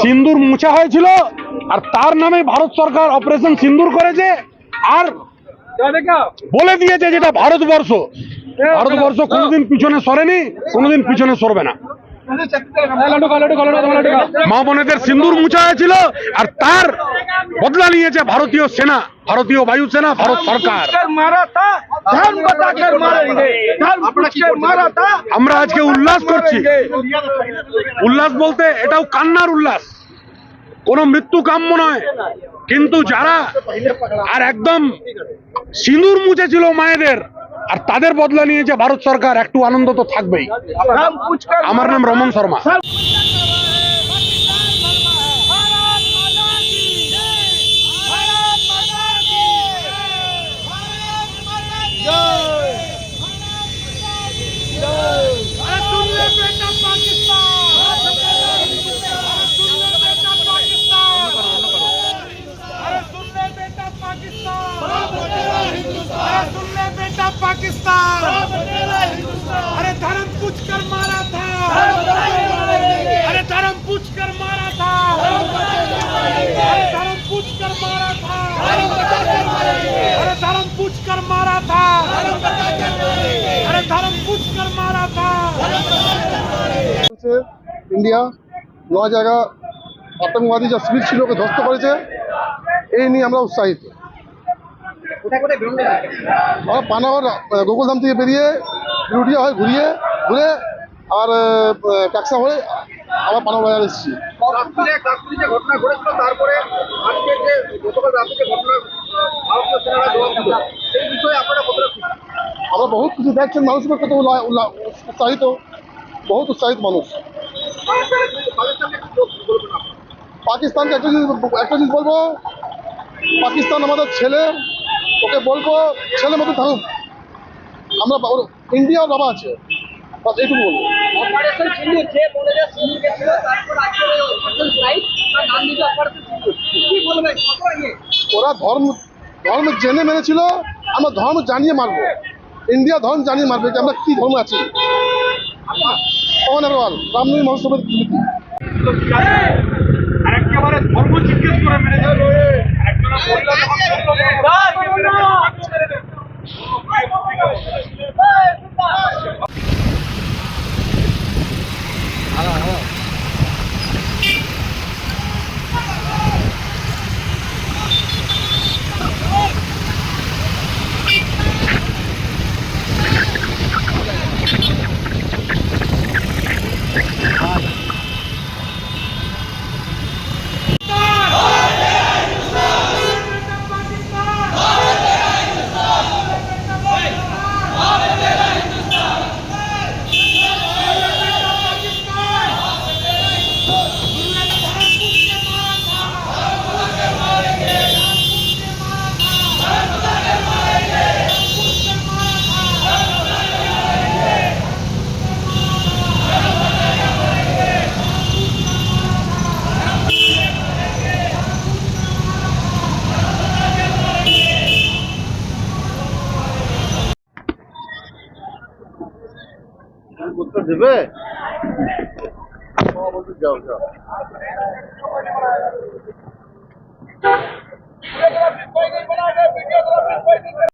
সিন্দুর মুছা হয়েছিল আর তার নামে ভারত সরকার অপারেশন সিন্দুর করেছে আর বলে দিয়েছে যেটা ভারতবর্ষ। ভারতবর্ষ কোনোদিন পিছনে সরেনি কোনোদিন পিছনে সরবে না। মা বোনেদের সিন্দুর মুছা হয়েছিল আর তার বদলা নিয়েছে ভারতীয় সেনা ভারতীয় বায়ুসেনা ভারত সরকার। আমরা আজকে উল্লাস করছি। উল্লাস বলতে এটাও কান্নার উল্লাস। কোন মৃত্যু কাম্য নয়। কিন্তু যারা আর একদম সিঁদুর মুছেছিল মায়েদের আর তাদের বদলা নিয়ে যে ভারত সরকার একটু আনন্দ তো থাকবেই। আমার নাম রমন শর্মা। पाकिस्तान अरे धर्म पूछ कर मारा था अरे धर्म पूछ कर मारा था अरे धर्म पूछ कर मारा था अरे धर्म पूछ कर मारा था अरे धर्म पूछ कर मारा था করেছে ইন্ডিয়া ন জায়গা আতঙ্কবাদী যা শিবির ছিল ওকে ধ্বস্ত করেছে এই নিয়ে আমরা উৎসাহিত আমরা পানাগড় গোকুলধাম থেকে বেরিয়ে বিরুটিয়া হয়ে ঘুরিয়ে ঘুরে আর কাকসা হয়ে আবার পানাগড় বাজার এসেছি। ঘটনা ঘটেছিল তারপরে আজকে যে গতকাল রাতে ঘটনা ভারতীয় সেনারা জবাব দিল। সেই বিষয়ে আপনারা আমরা বহুত কিছু দেখছেন মানুষের কত উৎসাহিত। বহুত উৎসাহিত মানুষ। পাকিস্তানকে একটা জিনিস একটা জিনিস বলব পাকিস্তান আমাদের ছেলে। ওকে বলব ছেলে মতো থাকুক। আমরা ওর ইন্ডিয়ার বাবা আছে। বাস এইটুকু বলব। ওরা ধর্ম ধর্ম জেনে মেনেছিল আমরা ধর্ম জানিয়ে মারবো। ইন্ডিয়া ধর্ম জানিয়ে মারবে যে আমরা কি ধর্ম আছি। পবন আগরওয়াল রামনবী মহোৎসবের ধর্ম জিজ্ঞেস করে মেরেছে। একজনের মহিলা উত্তর দেবে যাও যাও